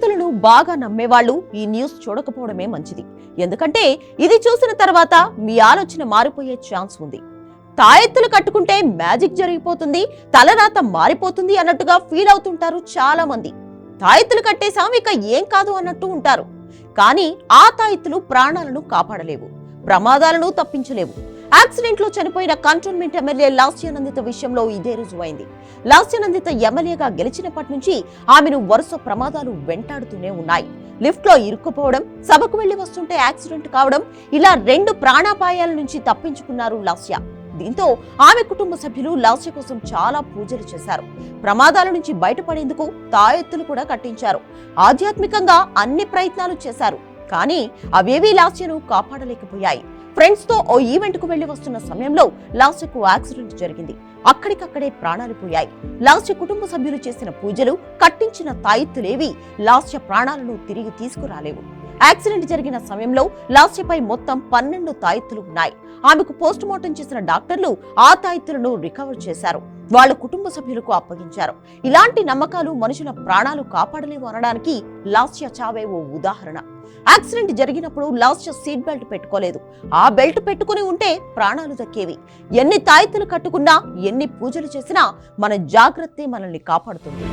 తాయెత్తులను బాగా నమ్మేవాళ్ళు ఈ న్యూస్ చూడకపోవడమే మంచిది. ఎందుకంటే ఇది చూసిన తర్వాత మీ ఆలోచన మారిపోయే ఛాన్స్ ఉంది. తాయెత్తులు కట్టుకుంటే మ్యాజిక్ జరిగిపోతుంది తలరాత మారిపోతుంది అన్నట్టుగా ఫీల్ అవుతుంటారు చాలా మంది తాయెత్తులు కట్టేశాం ఇక ఏం కాదు అన్నట్టు ఉంటారు. కానీ ఆ తాయెత్తులు ప్రాణాలను కాపాడలేవు ప్రమాదాలను తప్పించలేవు. యాక్సిడెంట్లో చనిపోయిన కంటోన్మెంట్ ఎమ్మెల్యే లాస్యానందిత విషయంలో ఇదే రుజువైంది. లాస్యానందిత ఎమ్మెల్యేగా గెలిచినప్పటి నుంచి ఆమెను వరుస ప్రమాదాలు వెంటాడుతూనే ఉన్నాయి. లిఫ్ట్లో ఇరుక్కుపోవడం సభకు వెళ్ళి వస్తుంటే యాక్సిడెంట్ కావడం ఇలా రెండు ప్రాణాపాయాల నుంచి తప్పించుకున్నారు లాస్య. దీంతో ఆమె కుటుంబ సభ్యులు లాస్య కోసం చాలా పూజలు చేశారు. ప్రమాదాల నుంచి బయటపడేందుకు తాయెత్తులు కూడా కట్టించారు. ఆధ్యాత్మికంగా అన్ని ప్రయత్నాలు చేశారు. కానీ అవేవీ లాస్యను కాపాడలేకపోయాయి. ఫ్రెండ్స్తో ఓ ఈవెంట్కు వెళ్ళి వస్తున్న సమయంలో లాస్యకు యాక్సిడెంట్ జరిగింది. అక్కడికక్కడే ప్రాణాలు పోయాయి. లాస్య కుటుంబ సభ్యులు చేసిన పూజలు కట్టించిన తాయిత్తులేవి లాస్య ప్రాణాలను తిరిగి తీసుకురాలేవు. యాక్సిడెంట్ జరిగిన సమయంలో లాస్యపై మొత్తం పన్నెండు తాయెత్తులు ఉన్నాయి. ఆమెకు పోస్ట్ మార్టం చేసిన డాక్టర్లు ఆ తాయెత్తులను రికవర్ చేశారు. వాళ్ళ కుటుంబ సభ్యులకు అప్పగించారు. ఇలాంటి నమ్మకాలు మనుషుల ప్రాణాలు కాపాడలేవు అనడానికి లాస్య చావే ఓ ఉదాహరణ. యాక్సిడెంట్ జరిగినప్పుడు లాస్య సీట్ బెల్ట్ పెట్టుకోలేదు. ఆ బెల్ట్ పెట్టుకుని ఉంటే ప్రాణాలు దక్కేవి. ఎన్ని తాయితలు కట్టుకున్నా ఎన్ని పూజలు చేసినా మన జాగ్రత్తే మనల్ని కాపాడుతుంది.